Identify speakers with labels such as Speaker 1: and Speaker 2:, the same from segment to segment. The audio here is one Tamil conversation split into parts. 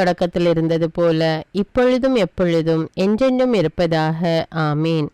Speaker 1: தொடக்கத்தில் இருந்தது போல இப்பொழுதும் எப்பொழுதும் என்றென்றும் இருப்பதாக. ஆமீன்.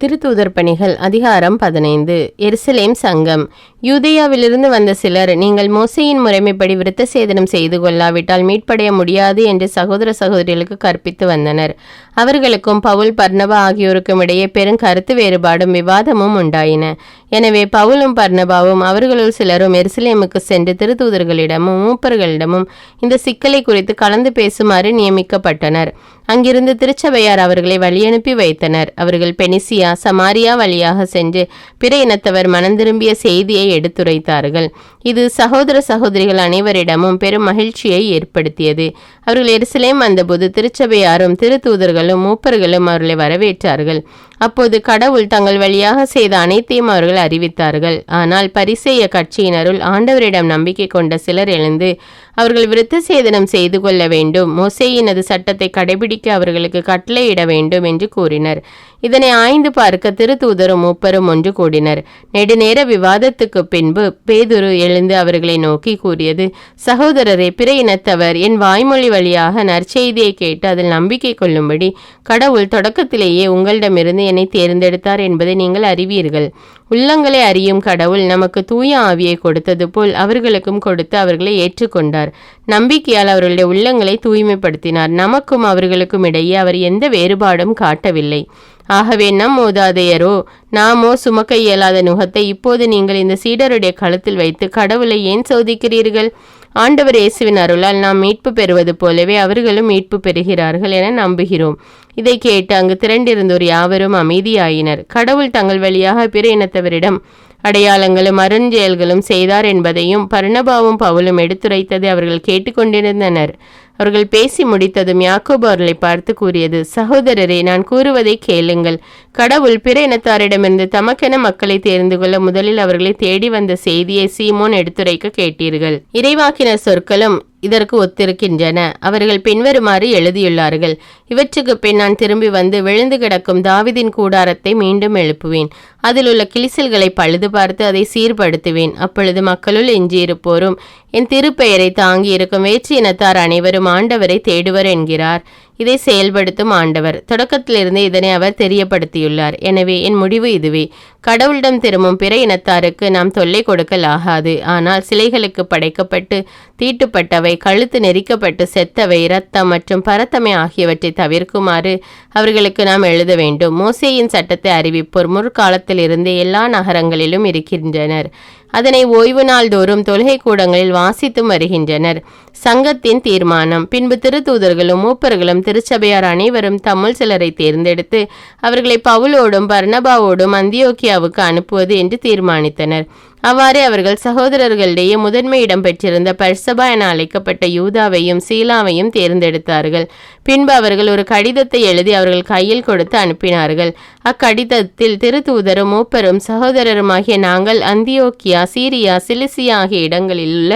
Speaker 1: திருத்தூதர் பணிகள் அதிகாரம் பதினைந்து. எருசலேம் சங்கம். யூதேயாவிலிருந்து வந்த சிலர் நீங்கள் மோசையின் முறைமைப்படி விருத்த சேதனம் செய்து கொள்ளாவிட்டால் மீட்படைய முடியாது என்று சகோதர சகோதரிகளுக்கு கற்பித்து வந்தனர். அவர்களுக்கும் பவுல் பர்ணவா ஆகியோருக்கும் இடையே பெரும் கருத்து வேறுபாடும் விவாதமும் உண்டாயின. எனவே பவுலும் பர்ணபாவும் அவர்களுள் சிலரும் எருசலேமுக்கு சென்று திருத்தூதர்களிடமும் மூப்பர்களிடமும் இந்த சிக்கலை குறித்து கலந்து பேசுமாறு நியமிக்கப்பட்டனர். அங்கிருந்து திருச்சபையார் அவர்களை வழியனுப்பி வைத்தனர். அவர்கள் பெனிசியா சமாரியா வழியாக சென்று பிற இனத்தவர் மனம் திரும்பிய செய்தியை எடுத்துரைத்தார்கள். இது சகோதர சகோதரிகள் அனைவரிடமும் பெரும் மகிழ்ச்சியை ஏற்படுத்தியது. அவர்கள் எருசலேம் வந்தபோது திருச்சபையாரும் திருத்தூதர்களும் மூப்பர்களும் அவர்களை வரவேற்றார்கள். அப்போது கடவுள் தங்கள் வழியாக செய்த அனைத்தையும் அவர்கள் அறிவித்தார்கள். ஆனால் பரிசேய கட்சியினருள் ஆண்டவரிடம் நம்பிக்கை கொண்ட சிலர் எழுந்து அவர்கள் விருத்த சேதனம் செய்து கொள்ள வேண்டும். மொசையினது சட்டத்தை கடைபிடிக்க அவர்களுக்கு கட்டளையிட வேண்டும் என்று கூறினர். இதனை ஆய்ந்து பார்க்க திருத்தூதரும் மூப்பரும் ஒன்று கூடினர். நெடுநேர விவாதத்துக்கு பின்பு பேதுரு எழுந்து அவர்களை நோக்கி கூறியது சகோதரரே பிற இனத்தவர் என் வாய்மொழி வழியாக நற்செய்தியை கேட்டு அதில் நம்பிக்கை கொள்ளும்படி கடவுள் தொடக்கத்திலேயே உங்களிடமிருந்து என்னை தேர்ந்தெடுத்தார் என்பதை நீங்கள் அறிவீர்கள். உள்ளங்களை அறியும் கடவுள் நமக்கு தூய ஆவியை கொடுத்தது போல் அவர்களுக்கும் கொடுத்து அவர்களை ஏற்றுக்கொண்டார். நம்பிக்கையால் அவர்களுடைய உள்ளங்களை தூய்மைப்படுத்தினார். நமக்கும் அவர்களுக்கும் இடையே அவர் எந்த வேறுபாடும் காட்டவில்லை. ஆகவே நம் ஓதாதையரோ நாமோ சுமக்க இயலாத நுகத்தை இப்போது நீங்கள் இந்த சீடருடைய கழுத்தில் வைத்து கடவுளை ஏன் சோதிக்கிறீர்கள்? ஆண்டவர் இயேசுவின் அருளால் நாம் மீட்பு பெறுவது போலவே அவர்களும் மீட்பு பெறுகிறார்கள் என நம்புகிறோம். இதை கேட்டு அங்கு திரண்டிருந்தோர் யாவரும் அமைதியாயினர். கடவுள் தங்கள் வழியாக பிற இனத்தவரிடம் அடையாளங்களும் அருஞ்செயல்களும் செய்தார் என்பதையும் பர்ணபாவும் பவுலும் எடுத்துரைத்ததை அவர்கள் கேட்டுக்கொண்டிருந்தனர். அவர்கள் பேசி முடித்ததும் யாக்கோபு அவர்களை பார்த்து கூறியது சகோதரரே நான் கூறுவதை கேளுங்கள். கடவுள் பிற இனத்தாரிடமிருந்து தமக்கென மக்களை தேர்ந்து கொள்ள முதலில் அவர்களை தேடி வந்த செய்தியை சீமோன் எடுத்துரைக்க கேட்டீர்கள். இறைவாக்கின சொற்களும் இதற்கு ஒத்திருக்கின்றன. அவர்கள் பின்வருமாறு எழுதியுள்ளார்கள். இவற்றுக்கு பின் நான் திரும்பி வந்து விழுந்து கிடக்கும் தாவிதின் கூடாரத்தை மீண்டும் எழுப்புவேன். அதில் உள்ள கிளிசல்களை பழுது பார்த்து அதை சீர்படுத்துவேன். அப்பொழுது மக்களுள் எஞ்சியிருப்போரும் என் திருப்பெயரை தாங்கி இருக்கும் வேற்று இனத்தார் அனைவரும் ஆண்டவரை தேடுவர் என்கிறார். இதை செயல்படுத்தும் ஆண்டவர். தொடக்கத்திலிருந்து இதனை அவர் தெரியப்படுத்தியுள்ளார். எனவே என் முடிவு இதுவே. கடவுளிடம் திரும்பும் பிற இனத்தாருக்கு நாம் தொல்லை கொடுக்கலாகாது. ஆனால் சிலைகளுக்கு படைக்கப்பட்டு தீட்டுப்பட்டவை கழுத்து நெரிக்கப்பட்டு செத்தவை இரத்தம் மற்றும் பரத்தமை ஆகியவற்றை தவிர்க்குமாறு அவர்களுக்கு நாம் எழுத வேண்டும். மோசேயின் சட்டத்தை அறிவிப்போர் முற்காலத்திலிருந்து எல்லா நகரங்களிலும் இருக்கின்றனர். அதனை ஓய்வு நாள்தோறும் தொழுகை கூடங்களில் வாசித்தும் வருகின்றனர். சங்கத்தின் தீர்மானம். பின்பு திருத்தூதர்களும் மூப்பர்களும் திருச்சபையார் அனைவரும் தமிழ் சிலரை தேர்ந்தெடுத்து அவர்களை பவுலோடும் பர்ணபாவோடும் அந்தியோக்கியாவுக்கு அனுப்புவது என்று தீர்மானித்தனர். அவ்வாறே அவர்கள் சகோதரர்களிடையே முதன்மை இடம் பெற்றிருந்த பர்சபா என அழைக்கப்பட்ட யூதாவையும் சீலாவையும் தேர்ந்தெடுத்தார்கள். பின்பு அவர்கள் ஒரு கடிதத்தை எழுதி அவர்கள் கையில் கொடுத்து அனுப்பினார்கள். அக்கடிதத்தில் திருத்தூதரும் மூப்பரும் சகோதரருமாகிய நாங்கள் அந்தியோக்கியா சீரியா சிலிசியா ஆகிய இடங்களில் உள்ள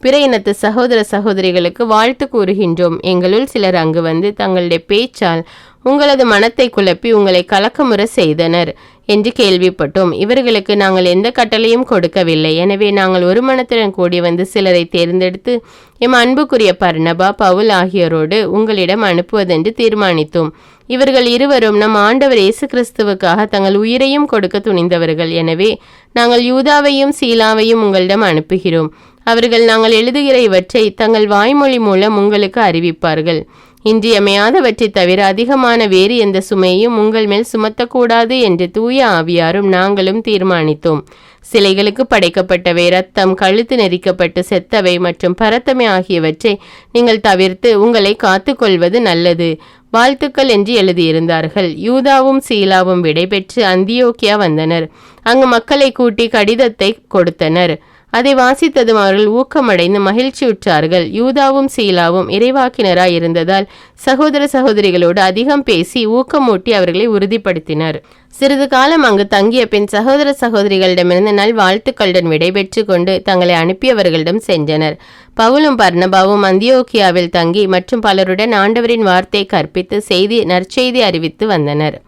Speaker 1: பிற இனத்து சகோதர சகோதரிகளுக்கு வாழ்த்து கூறுகின்றோம். எங்களுள் சிலர் அங்கு வந்து தங்களுடைய பேச்சால் உங்களது மனத்தை குழப்பி உங்களை கலக்கமுற செய்தனர். என்று கேள்விப்பட்டோம். இவர்களுக்கு நாங்கள் எந்த கட்டளையும் கொடுக்கவில்லை. எனவே நாங்கள் ஒரு மனத்துடன் கூடி வந்து சிலரை தேர்ந்தெடுத்து எம் அன்புக்குரிய பர்ணபா பவுல் ஆகியோரோடு உங்களிடம் அனுப்புவதென்று தீர்மானித்தோம். இவர்கள் இருவரும் நம் ஆண்டவர் இயேசு கிறிஸ்துவுக்காக தங்கள் உயிரையும் கொடுக்க துணிந்தவர்கள். எனவே நாங்கள் யூதாவையும் சீலாவையும் உங்களிடம் அனுப்புகிறோம். அவர்கள் நாங்கள் எழுதுகிற இவற்றை தங்கள் வாய்மொழி மூலம் உங்களுக்கு அறிவிப்பார்கள். இன்றியமையாதவற்றை தவிர அதிகமான வேறு எந்த சுமையையும் உங்கள் மேல் சுமத்தக்கூடாது என்று தூய ஆவியாரும் நாங்களும் தீர்மானித்தோம். சிலைகளுக்கு படைக்கப்பட்டவை ரத்தம் கழுத்து நெரிக்கப்பட்டு செத்தவை மற்றும் பரத்தமை ஆகியவற்றை நீங்கள் தவிர்த்து உங்களை காத்துக்கொள்வது நல்லது. வாழ்த்துக்கள் என்று எழுதியிருந்தார்கள். யூதாவும் சீலாவும் விடைபெற்று அந்தியோக்கியா வந்தனர். அங்கு மக்களை கூட்டி கடிதத்தை கொடுத்தனர். அதை வாசித்ததும் அவர்கள் ஊக்கமடைந்து மகிழ்ச்சியுற்றார்கள். யூதாவும் சீலாவும் இறைவாக்கினராய் இருந்ததால் சகோதர சகோதரிகளோடு அதிகம் பேசி ஊக்கமூட்டி அவர்களை உறுதிப்படுத்தினர். சிறிது காலம் அங்கு தங்கிய பின் சகோதர சகோதரிகளிடமிருந்து நல் வாழ்த்துக்களுடன் விடைபெற்று கொண்டு தங்களை அனுப்பியவர்களிடம் சென்றனர். பவுலும் பர்ணபாவும் அந்தியோக்கியாவில் தங்கி மற்றும் பலருடன் ஆண்டவரின் வார்த்தை கற்பித்து செய்தி நற்செய்தி அறிவித்து வந்தனர்.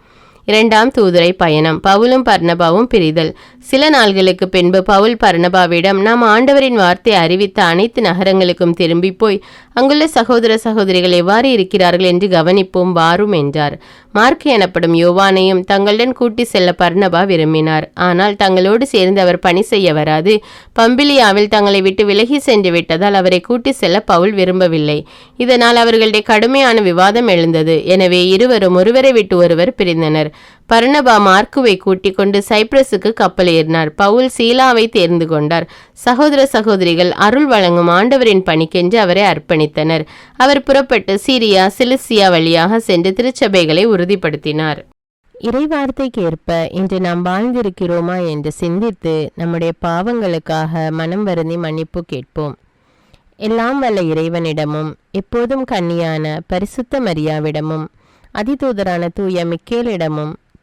Speaker 1: இரண்டாம் தூதுரை பயணம். பவுலும் பர்ணபாவும் பிரிதல். சில நாள்களுக்கு பின்பு பவுல் பர்ணபாவிடம் நாம் ஆண்டவரின் வார்த்தை அறிவித்த அனைத்து நகரங்களுக்கும் திரும்பி போய் அங்குள்ள சகோதர சகோதரிகள் எவ்வாறு இருக்கிறார்கள் என்று கவனிப்போம் வாரும் என்றார். மார்க் எனப்படும் யோவானையும் தங்களுடன் கூட்டி செல்ல பர்ணபா விரும்பினார். ஆனால் தங்களோடு சேர்ந்து அவர் பணி செய்ய வராது. பம்பிலியாவில் தங்களை விட்டு விலகி சென்று விட்டதால் அவரை கூட்டி செல்ல பவுல் விரும்பவில்லை. இதனால் அவர்களுடைய கடுமையான விவாதம் எழுந்தது. எனவே இருவரும் ஒருவரை விட்டு ஒருவர் பிரிந்தனர். பர்ணபா மார்க்குவை கூட்டிக் கொண்டு சைப்ரஸுக்கு கப்பல் ஏறினார் பவுல் சீலாவை தேர்ந்து கொண்டார். சகோதர சகோதரிகள் அருள் வழங்கும் ஆண்டவரின் பணிக்கென்று அவரை அர்ப்பணித்தனர். அவர் புறப்பட்டு சீரியா சிலிசியா வழியாக சென்று திருச்சபைகளை உறுதிப்படுத்தினார். இறைவார்த்தைக்கு ஏற்ப இன்று நாம் வாழ்ந்திருக்கிறோமா என்று சிந்தித்து நம்முடைய பாவங்களுக்காக மனம் வருந்தி மன்னிப்பு கேட்போம். எல்லாம் வல்ல இறைவனிடமும் எப்போதும் கன்னியான பரிசுத்த மரியாவிடமும் அதிதூதரான தூய மிக்கேலிடமும்